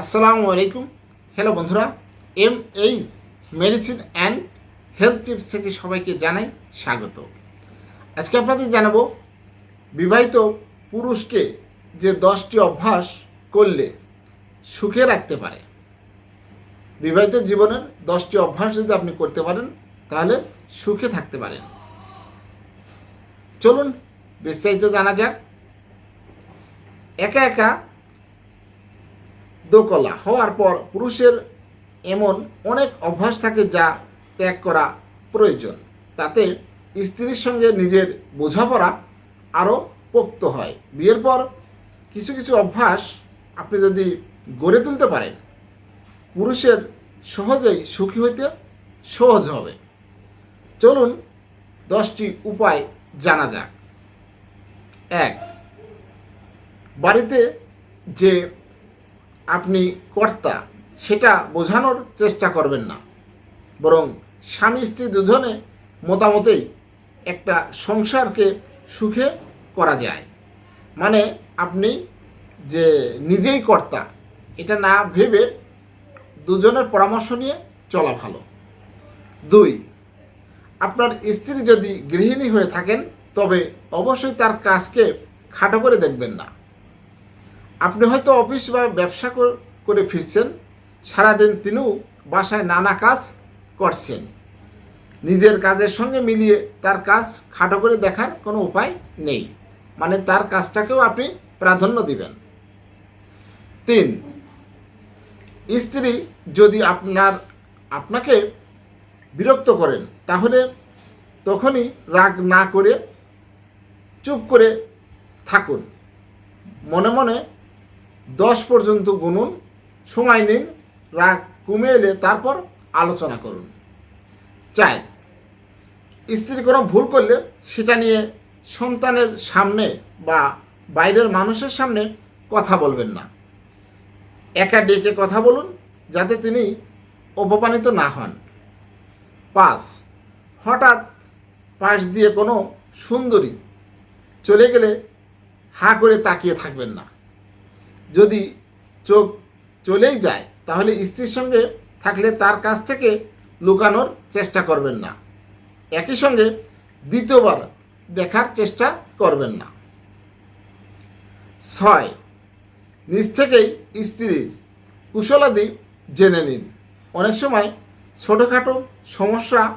আসসালামু আলাইকুম। হ্যালো বন্ধুরা M H medicine and health tips থেকে সবাইকে জানাই স্বাগত। আজকে আপনাদের জানাব, বিবাহিত পুরুষকে যে দশটি অভ্যাস করলে সুখে রাখতে পারে। বিবাহিত জীবনের দশটি অভ্যাস যদি আপনি করতে পারেন, তাহলে সুখে থাকতে পারেন। চলুন, বিস্তারিত জানা যাক। একা একা দোকলা হওয়ার পর পুরুষের এমন অনেক অভ্যাস থাকে যা ত্যাগ করা প্রয়োজন। তাতে স্ত্রীর সঙ্গে নিজের বোঝাপড়া আরও পোক্ত হয়। বিয়ের পর কিছু কিছু অভ্যাস আপনি যদি গড়ে তুলতে পারেন, পুরুষের সহজেই সুখী হইতে সহজ হবে। চলুন দশটি উপায় জানা যাক। এক, বাড়িতে যে আপনি কর্তা, সেটা বোঝানোর চেষ্টা করবেন না। বরং স্বামী স্ত্রী দুজনে মতামতেই একটা সংসারকে সুখে করা যায়। মানে আপনি যে নিজেই কর্তা, এটা না ভেবে দুজনের পরামর্শ নিয়ে চলা ভালো। দুই, আপনার স্ত্রী যদি গৃহিণী হয়ে থাকেন, তবে অবশ্যই তার কাজকে খাটো করে দেখবেন না। আপনি হয়তো অফিস বা ব্যবসা করে ফিরছেন, সারাদিন তিনিও বাসায় নানা কাজ করছেন। নিজের কাজের সঙ্গে মিলিয়ে তার কাজ খাটো করে দেখার কোনো উপায় নেই। মানে তার কাজটাকেও আপনি প্রাধান্য দিবেন। তিন, স্ত্রী যদি আপনার, আপনাকে বিরক্ত করেন, তাহলে তখনই রাগ না করে চুপ করে থাকুন। মনে মনে দশ পর্যন্ত গুনুন, সময় নিন, রাগ কমে এলে তারপর আলোচনা করুন। চাই, স্ত্রী কোনো ভুল করলে সেটা নিয়ে সন্তানের সামনে বা বাইরের মানুষের সামনে কথা বলবেন না। একা ডেকে কথা বলুন, যাতে তিনি অপমানিত না হন। পাঁচ, হঠাৎ পাশ দিয়ে কোনো সুন্দরী চলে গেলে হা করে তাকিয়ে থাকবেন না। যদি চোখ চলেই যায়, তাহলে স্ত্রীর সঙ্গে থাকলে তার কাছ থেকে লুকানোর চেষ্টা করবেন না। একই সঙ্গে দ্বিতীয়বার দেখার চেষ্টা করবেন না। ছয়, নিজ থেকেই স্ত্রীর কুশলাদি জেনে নিন। অনেক সময় ছোটোখাটো সমস্যা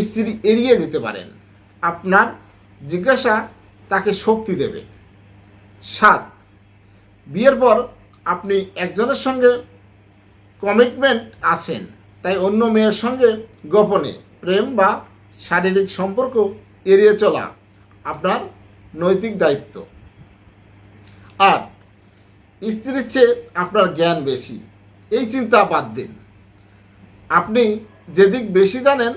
স্ত্রী এড়িয়ে যেতে পারেন। আপনার জিজ্ঞাসা তাকে শক্তি দেবে। সাত বিয়ের পর আপনি একজনের সঙ্গে কমিটমেন্ট আছেন, তাই অন্য মেয়ের সঙ্গে গোপনে প্রেম বা শারীরিক সম্পর্ক এড়িয়ে চলা আপনার নৈতিক দায়িত্ব। আর স্ত্রীর চেয়ে আপনার জ্ঞান বেশি, এই চিন্তা বাদ দিন। আপনি যেদিক বেশি জানেন,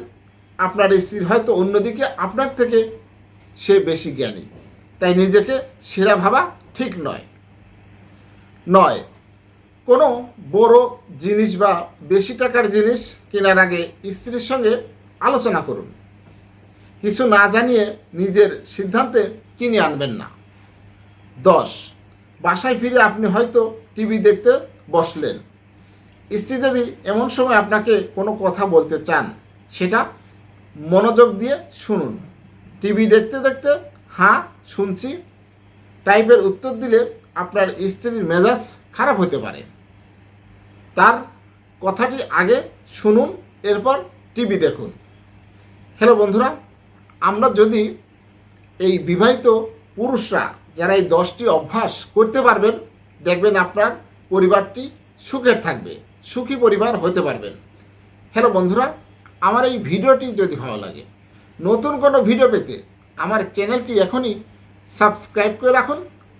আপনার স্ত্রীর হয়তো অন্যদিকে আপনার থেকে সে বেশি জ্ঞানী, তাই নিজেকে সেরা ভাবা ঠিক নয়। নয়। কোনো বড় জিনিস বা বেশি টাকার জিনিস কেনার আগে স্ত্রীর সঙ্গে আলোচনা করুন। কিছু না জানিয়ে নিজের সিদ্ধান্তে কিনে আনবেন না। দশ, বাসায় ফিরে আপনি হয়তো টিভি দেখতে বসলেন। স্ত্রী যদি এমন সময় আপনাকে কোনো কথা বলতে চান, সেটা মনোযোগ দিয়ে শুনুন। টিভি দেখতে দেখতে হ্যাঁ শুনছি। টাইপের উত্তর দিলে আপনার স্ত্রীর মেজাজ খারাপ হতে পারে। তার কথাটি আগে শুনুন, এরপর টিভি দেখুন। হ্যালো বন্ধুরা, আমরা যদি এই বিবাহিত পুরুষরা যারা এই দশটি অভ্যাস করতে পারবেন, দেখবেন আপনার পরিবারটি সুখের থাকবে, সুখী পরিবার হতে পারবেন হ্যালো বন্ধুরা, আমার এই ভিডিওটি যদি ভালো লাগে, নতুন কোনো ভিডিও পেতে আমার চ্যানেলটি এখনই সাবস্ক্রাইব করে রাখুন